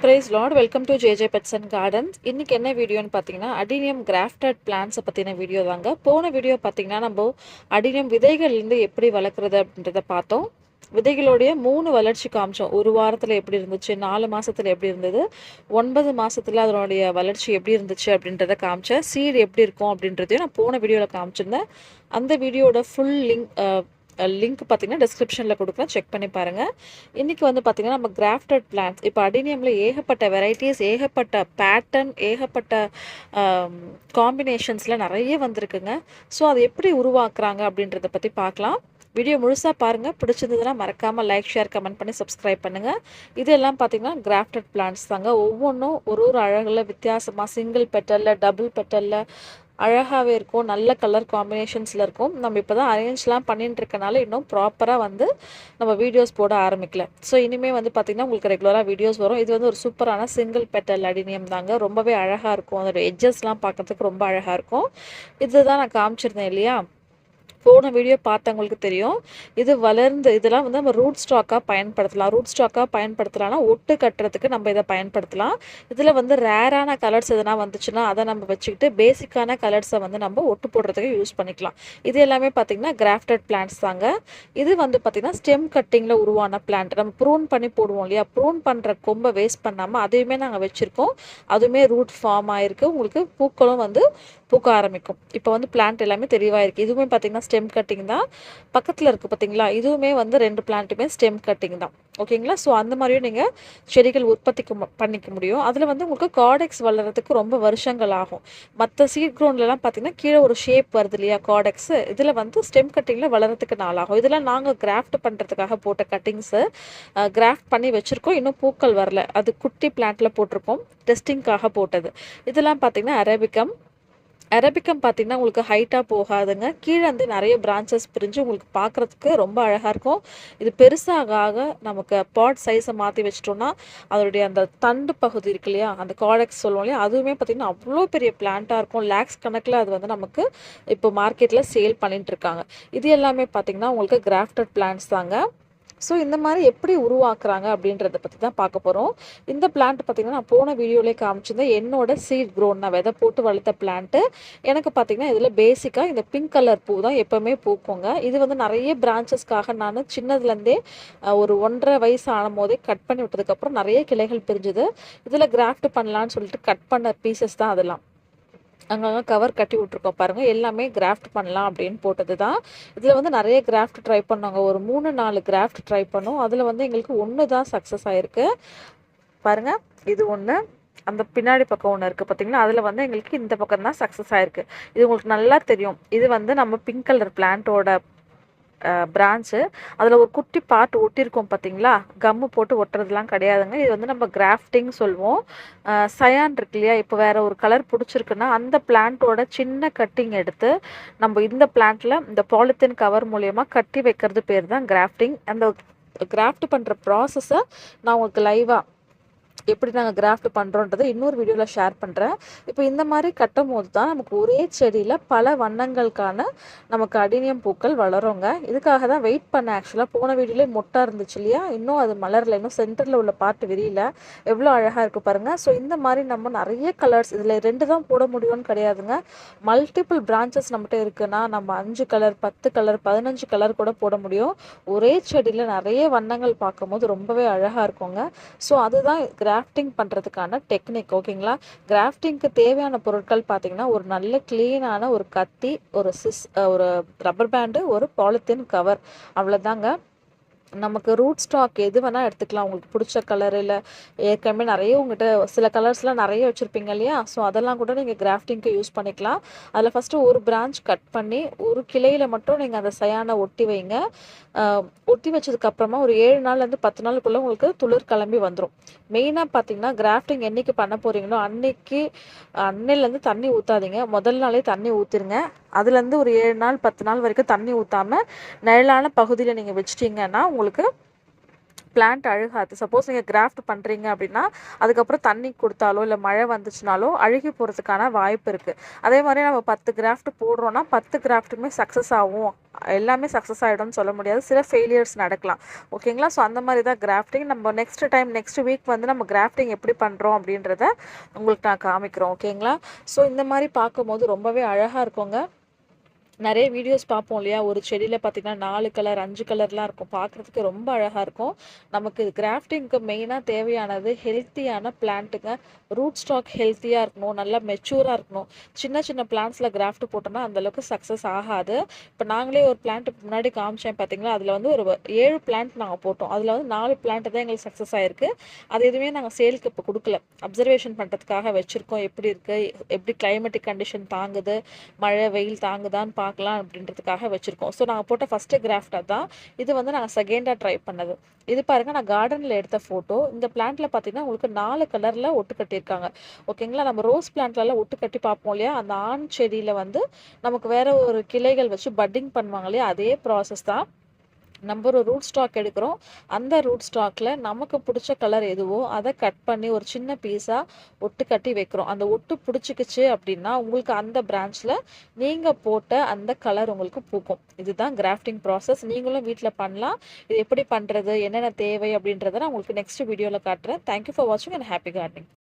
Praise lord welcome to JJ pets and gardens இன்றைக்கி என்ன வீடியோன்னு பார்த்தீங்கன்னா அடினியம் கிராஃப்டட் பிளான்ஸை பற்றின வீடியோ தாங்க. போன வீடியோ பார்த்தீங்கன்னா நம்ம அடினியம் விதைகள்லேருந்து எப்படி வளர்க்குறது அப்படின்றத பார்த்தோம். விதைகளுடைய மூணு வளர்ச்சி காமிச்சோம். ஒரு வாரத்தில் எப்படி இருந்துச்சு நாலு மாதத்தில் எப்படி இருந்தது ஒன்பது மாதத்தில் அதனுடைய வளர்ச்சி எப்படி இருந்துச்சு அப்படின்றத காமிச்சேன். சீடு எப்படி இருக்கும் அப்படின்றதையும் நான் போன வீடியோவில் காமிச்சிருந்தேன். அந்த வீடியோட ஃபுல் லிங்க் லிங்க் பார்த்தீங்கன்னா டிஸ்கிரிப்ஷனில் கொடுக்குறேன் செக் பண்ணி பாருங்கள் இன்றைக்கி வந்து பார்த்திங்கன்னா நம்ம கிராஃப்டட் பிளான்ஸ் இப்போ அடினியமில் ஏகப்பட்ட வெரைட்டிஸ் ஏகப்பட்ட பேட்டர்ன் ஏகப்பட்ட காம்பினேஷன்ஸில் நிறைய வந்திருக்குங்க. ஸோ அதை எப்படி உருவாக்குறாங்க அப்படின்றத பற்றி பார்க்கலாம். வீடியோ முழுசாக பாருங்கள் பிடிச்சிருந்ததுன்னா மறக்காமல் லைக் ஷேர் கமெண்ட் பண்ணி சப்ஸ்கிரைப் பண்ணுங்கள் இதெல்லாம் பார்த்திங்கன்னா கிராஃப்டட் பிளான்ஸ் தாங்க. ஒவ்வொன்றும் ஒரு ஒரு அழகில் வித்தியாசமாக சிங்கிள் பெட்டலில் டபுள் பெட்டலில் அழகாகவே இருக்கும் நல்ல கலர் காம்பினேஷன்ஸில் இருக்கும். நம்ம இப்போ தான் அரேஞ்ச்லாம் பண்ணிட்டு இருக்கனால இன்னும் ப்ராப்பராக வந்து நம்ம வீடியோஸ் போட ஆரம்பிக்கல. ஸோ இனிமேல் வந்து பார்த்திங்கன்னா உங்களுக்கு ரெகுலராக வீடியோஸ் வரும். இது வந்து ஒரு சூப்பரான சிங்கிள் பெட்டல் அடினியம் தாங்க. ரொம்பவே அழகாக இருக்கும். அதோட எட்ஜஸ்லாம் பார்க்குறதுக்கு ரொம்ப அழகாக இருக்கும். இதுதான் நான் காமிச்சிருந்தேன் இல்லையா? போன வீடியோ பார்த்தவங்களுக்கு தெரியும். இது வளர்ந்து இதெல்லாம் வந்து நம்ம ரூட் ஸ்டாக்காக பயன்படுத்தலாம். ரூட் ஸ்டாக்காக பயன்படுத்தலாம்னா ஒட்டு கட்டுறதுக்கு நம்ம இதை பயன்படுத்தலாம். இதில் வந்து ரேரான கலர்ஸ் எதனா வந்துச்சுன்னா அதை நம்ம வச்சுக்கிட்டு பேசிக்கான கலர்ஸை வந்து நம்ம ஒட்டு போடுறதுக்கு யூஸ் பண்ணிக்கலாம். இது எல்லாமே பார்த்திங்கன்னா கிராஃப்டட் பிளான்ட்ஸ் தாங்க. இது வந்து பார்த்திங்கன்னா ஸ்டெம் கட்டிங்கில் உருவான பிளான்ட் நம்ம ப்ரூன் பண்ணி போடுவோம் இல்லையா? ப்ரூன் பண்ணுற கொம்பை வேஸ்ட் பண்ணாமல் அதையுமே நாங்கள் வச்சுருக்கோம். அதுவுமே ரூட் ஃபார்ம் ஆகிருக்கு உங்களுக்கு பூக்களும் வந்து பூக்க ஆரம்பிக்கும். இப்போ வந்து பிளான்ட் எல்லாமே தெளிவாக இருக்குது இதுவுமே பார்த்திங்கன்னா ஸ்டெம் கட்டிங் தான். பக்கத்தில் இருக்குது பார்த்தீங்களா இதுவுமே வந்து ரெண்டு பிளான்ட்டுமே ஸ்டெம் கட்டிங் தான். ஓகேங்களா? ஸோ அந்த மாதிரியும் நீங்கள் செடிகள் உற்பத்திக்கு பண்ணிக்க முடியும். அதில் வந்து உங்களுக்கு காடெக்ஸ் வளர்கிறதுக்கு ரொம்ப வருஷங்கள் ஆகும். மற்ற சீட் க்ரௌண்ட்லலாம் பார்த்தீங்கன்னா கீழே ஒரு ஷேப் வருது இல்லையா காடெக்ஸ் இதில் வந்து ஸ்டெம் கட்டிங்கில் வளர்கிறதுக்கு நாளாகும் இதெல்லாம் நாங்கள் கிராஃப்ட் பண்ணுறதுக்காக போட்ட கட்டிங்ஸு கிராஃப்ட் பண்ணி வச்சுருக்கோம். இன்னும் பூக்கள் வரல. அது குட்டி பிளான்ட்டில் போட்டிருக்கோம். டெஸ்டிங்காக போட்டது. இதெல்லாம் பார்த்திங்கன்னா அரேபிக்கம் அரபிக்கம் பார்த்திங்கன்னா உங்களுக்கு ஹைட்டாக போகாதுங்க. கீழே வந்து நிறைய பிரான்ச்சஸ் பிரிஞ்சு உங்களுக்கு பார்க்குறதுக்கு ரொம்ப அழகாக இருக்கும். இது பெருசாக ஆக நமக்கு பாட் சைஸை மாற்றி வச்சிட்டோம்னா அதனுடைய அந்த தண்டு பகுதி இருக்கு இல்லையா அந்த காடக்ஸ் சொல்லுவோம் இல்லையா அதுவுமே பார்த்திங்கன்னா அவ்வளோ பெரிய பிளான்ட்டாக இருக்கும். லேக்ஸ் கணக்கில் அது வந்து நமக்கு இப்போ மார்க்கெட்டில் சேல் பண்ணிட்டு இருக்காங்க. இது எல்லாமே பார்த்திங்கன்னா உங்களுக்கு கிராஃப்டட் பிளான்ஸ் தாங்க. ஸோ இந்த மாதிரி எப்படி உருவாக்குறாங்க அப்படின்றத பற்றி தான் பார்க்க போகிறோம் இந்த பிளான்ட் பார்த்திங்கன்னா நான் போன வீடியோலேயே காமிச்சிருந்தேன். என்னோட சீட் க்ரோன் நான் விதை போட்டு வளர்த்த பிளான்ட்டு எனக்கு பார்த்திங்கன்னா இதில் பேசிக்காக இந்த பிங்க் கலர் பூ தான் எப்போவுமே பூக்குங்க. இது வந்து நிறைய பிரான்ச்சஸ்க்காக நான் சின்னதுலேருந்தே ஒரு ஒன்றரை வயசு ஆனும் போதே கட் பண்ணி விட்டதுக்கப்புறம் நிறைய கிளைகள் பிரிஞ்சுது. இதில் கிராஃப்ட் பண்ணலான்னு சொல்லிட்டு கட் பண்ண பீசஸ் தான் அதெல்லாம். அங்கங்கே கவர் கட்டி விட்ருக்கோம் பாருங்கள் எல்லாமே கிராஃப்ட் பண்ணலாம் அப்படின்னு போட்டது தான் இதில் வந்து நிறைய கிராஃப்ட் ட்ரை பண்ணோங்க. ஒரு மூணு நாலு கிராஃப்ட் ட்ரை பண்ணோம். அதில் வந்து எங்களுக்கு ஒன்று தான் சக்ஸஸ் ஆகிருக்கு பாருங்கள் இது ஒன்று அந்த பின்னாடி பக்கம் ஒன்று இருக்குது பார்த்தீங்களா அதில் வந்து எங்களுக்கு இந்த பக்கம் தான் சக்ஸஸ் ஆகிருக்கு இது உங்களுக்கு நல்லா தெரியும். இது வந்து நம்ம பிங்க் கலர் பிளான்ட்டோட பிரான்ச்சு அதில் ஒரு குட்டி பாட்டு ஒட்டியிருக்கோம் பார்த்தீங்களா கம்மு போட்டு ஒட்டுறதுலாம் கிடையாதுங்க. இது வந்து நம்ம கிராஃப்டிங் சொல்லுவோம். சயான் இருக்கு இல்லையா? இப்போ வேறு ஒரு கலர் பிடிச்சிருக்குன்னா அந்த பிளான்ட்டோட சின்ன கட்டிங் எடுத்து நம்ம இந்த பிளான்ட்டில் இந்த பாலித்தீன் கவர் மூலயமா கட்டி வைக்கிறது பேர் தான் கிராஃப்டிங் அந்த கிராஃப்ட் பண்ணுற ப்ராசஸை நான் உங்களுக்கு லைவாக எப்படி நாங்கள் கிராஃப்ட் பண்ணுறோன்றதை இன்னொரு வீடியோவில் ஷேர் பண்ணுறேன் இப்போ இந்த மாதிரி கட்டும் போது தான் நமக்கு ஒரே செடியில் பல வண்ணங்களுக்கான நமக்கு அடினியம் பூக்கள் வளருங்க. இதுக்காக தான் வெயிட் பண்ண ஆக்சுவலாக போன வீடியோலேயே மொட்டை இருந்துச்சு இல்லையா? இன்னும் அது மலரில் இன்னும் சென்டரில் உள்ள பார்ட் விரியல. எவ்வளோ அழகாக இருக்குது பாருங்கள் ஸோ இந்த மாதிரி நம்ம நிறைய கலர்ஸ் இதில் ரெண்டு தான் போட முடியும்னு கிடையாதுங்க. மல்டிபிள் பிரான்ச்சஸ் நம்மகிட்ட இருக்குன்னா நம்ம அஞ்சு கலர் பத்து கலர் பதினஞ்சு கலர் கூட போட முடியும். ஒரே செடியில் நிறைய வண்ணங்கள் பார்க்கும்போது ரொம்பவே அழகாக இருக்குங்க. ஸோ அதுதான் கிரா கிராஃப்டிங் பண்ணுறதுக்கான டெக்னிக் ஓகேங்களா கிராஃப்டிங்க்கு தேவையான பொருட்கள் பார்த்தீங்கன்னா ஒரு நல்ல க்ளீனான ஒரு கத்தி ஒரு சிஸ் ஒரு ரப்பர் பேண்டு ஒரு பாலித்தீன் கவர் அவ்வளோதாங்க நமக்கு ரூட் ஸ்டாக் எது வேணால் எடுத்துக்கலாம். உங்களுக்கு பிடிச்ச கலர் இல்லை ஏற்கனவே நிறைய உங்கள்கிட்ட சில கலர்ஸ்லாம் நிறைய வச்சுருப்பீங்க இல்லையா? ஸோ அதெல்லாம் கூட நீங்கள் கிராஃப்டிங்க்கு யூஸ் பண்ணிக்கலாம். அதில் ஃபஸ்ட்டு ஒரு பிரான்ச் கட் பண்ணி ஒரு கிளையில் மட்டும் நீங்கள் அந்த சயானை ஒட்டி வைங்க. ஒட்டி வச்சதுக்கப்புறமா ஒரு ஏழு நாள்லேருந்து பத்து நாளுக்குள்ளே உங்களுக்கு துளிர் கிளம்பி வந்துடும் மெயினாக பார்த்தீங்கன்னா கிராஃப்டிங் என்றைக்கு பண்ண போகிறீங்களோ அன்னைக்கு அன்னையிலேருந்து தண்ணி ஊற்றாதீங்க முதல் நாளே தண்ணி ஊற்றிருங்க அதுலேருந்து ஒரு ஏழு நாள் பத்து நாள் வரைக்கும் தண்ணி ஊற்றாமல் நிழலான பகுதியில் நீங்கள் வச்சிட்டிங்கன்னா உங்களுக்கு பிளான்ட் அழுகாது. சப்போஸ் நீங்கள் கிராஃப்ட் பண்ணுறீங்க அப்படின்னா அதுக்கப்புறம் தண்ணி கொடுத்தாலோ இல்லை மழை வந்துச்சுனாலோ அழுகி போகிறதுக்கான வாய்ப்பு இருக்குது அதே மாதிரி நம்ம பத்து கிராஃப்ட் போடுறோன்னா பத்து கிராஃப்ட்டுமே சக்ஸஸ் ஆகும். எல்லாமே சக்ஸஸ் ஆகிடும்னு சொல்ல முடியாது. சில ஃபெயிலியர்ஸ் நடக்கலாம். ஓகேங்களா ஸோ அந்த மாதிரி தான் கிராஃப்டிங் நம்ம நெக்ஸ்ட் டைம் நெக்ஸ்ட் வீக் வந்து நம்ம கிராஃப்டிங் எப்படி பண்ணுறோம் அப்படின்றத உங்களுக்கு நான் காமிக்கிறோம். ஓகேங்களா ஸோ இந்த மாதிரி பார்க்கும்போது ரொம்பவே அழகாக இருக்குங்க. நிறைய வீடியோஸ் பார்ப்போம் இல்லையா? ஒரு செடியில் பார்த்திங்கன்னா நாலு கலர் அஞ்சு கலர்லாம் இருக்கும். பார்க்குறதுக்கு ரொம்ப அழகாக இருக்கும். நமக்கு கிராஃப்டிங்க்கு மெயினாக தேவையானது ஹெல்த்தியான பிளான்ட்டுங்க ரூட் ஸ்டாக் ஹெல்த்தியாக இருக்கணும். நல்லா மெச்சூராக இருக்கணும். சின்ன சின்ன பிளான்ட்ஸில் கிராஃப்ட் போட்டோம்னா அந்தளவுக்கு சக்ஸஸ் ஆகாது. இப்போ நாங்களே ஒரு பிளான்ட் முன்னாடி காமிச்சேன் பார்த்திங்களா? அதில் வந்து ஒரு ஏழு பிளான்ட் நாங்கள் போட்டோம். அதில் வந்து நாலு பிளான்ட் தான் எங்களுக்கு சக்ஸஸ் ஆகிருக்கு அது எதுவுமே நாங்கள் சேலுக்கு இப்போ கொடுக்கல. அப்சர்வேஷன் பண்ணுறதுக்காக வச்சுருக்கோம். எப்படி இருக்குது எப்படி கிளைமேட்டிக் கண்டிஷன் தாங்குது? மழை வெயில் தாங்குதான்னு பார்க்கலாம் அப்படின்றதுக்காக வச்சுருக்கோம். ஸோ நாங்கள் போட்ட ஃபஸ்ட்டு கிராஃப்டாக தான் இது வந்து நாங்கள் செகண்டாக ட்ரை பண்ணது. இது பாருங்கள் நான் கார்டனில் எடுத்த ஃபோட்டோ இந்த பிளான்ட்டில் பார்த்தீங்கன்னா உங்களுக்கு நாலு கலரில் ஒட்டு கட்டியிருக்காங்க. ஓகேங்களா நம்ம ரோஸ் பிளான்ட்லலாம் ஒட்டு கட்டி பார்ப்போம் இல்லையா? அந்த ஆண் செடியில் வந்து நமக்கு வேறு ஒரு கிளைகள் வச்சு பட்டிங் பண்ணுவாங்க இல்லையா? அதே ப்ராசஸ் தான். நம்ம ஒரு ரூட் ஸ்டாக் எடுக்கிறோம். அந்த ரூட் ஸ்டாக்கில் நமக்கு பிடிச்ச கலர் எதுவோ அதை கட் பண்ணி ஒரு சின்ன பீஸாக ஒட்டு கட்டி வைக்கிறோம். அந்த ஒட்டு பிடிச்சிக்கிச்சு அப்படின்னா உங்களுக்கு அந்த பிரான்ச்சில் நீங்கள் போட்ட அந்த கலர் உங்களுக்கு பூக்கும். இதுதான் கிராஃப்டிங் ப்ராசஸ் நீங்களும் வீட்டில் பண்ணலாம். இது எப்படி பண்ணுறது என்னென்ன தேவை அப்படின்றத நான் உங்களுக்கு நெக்ஸ்ட் வீடியோவில் காட்டுறேன். தேங்க்யூ ஃபார் வாட்சிங் அண்ட் ஹாப்பி கார்டனிங்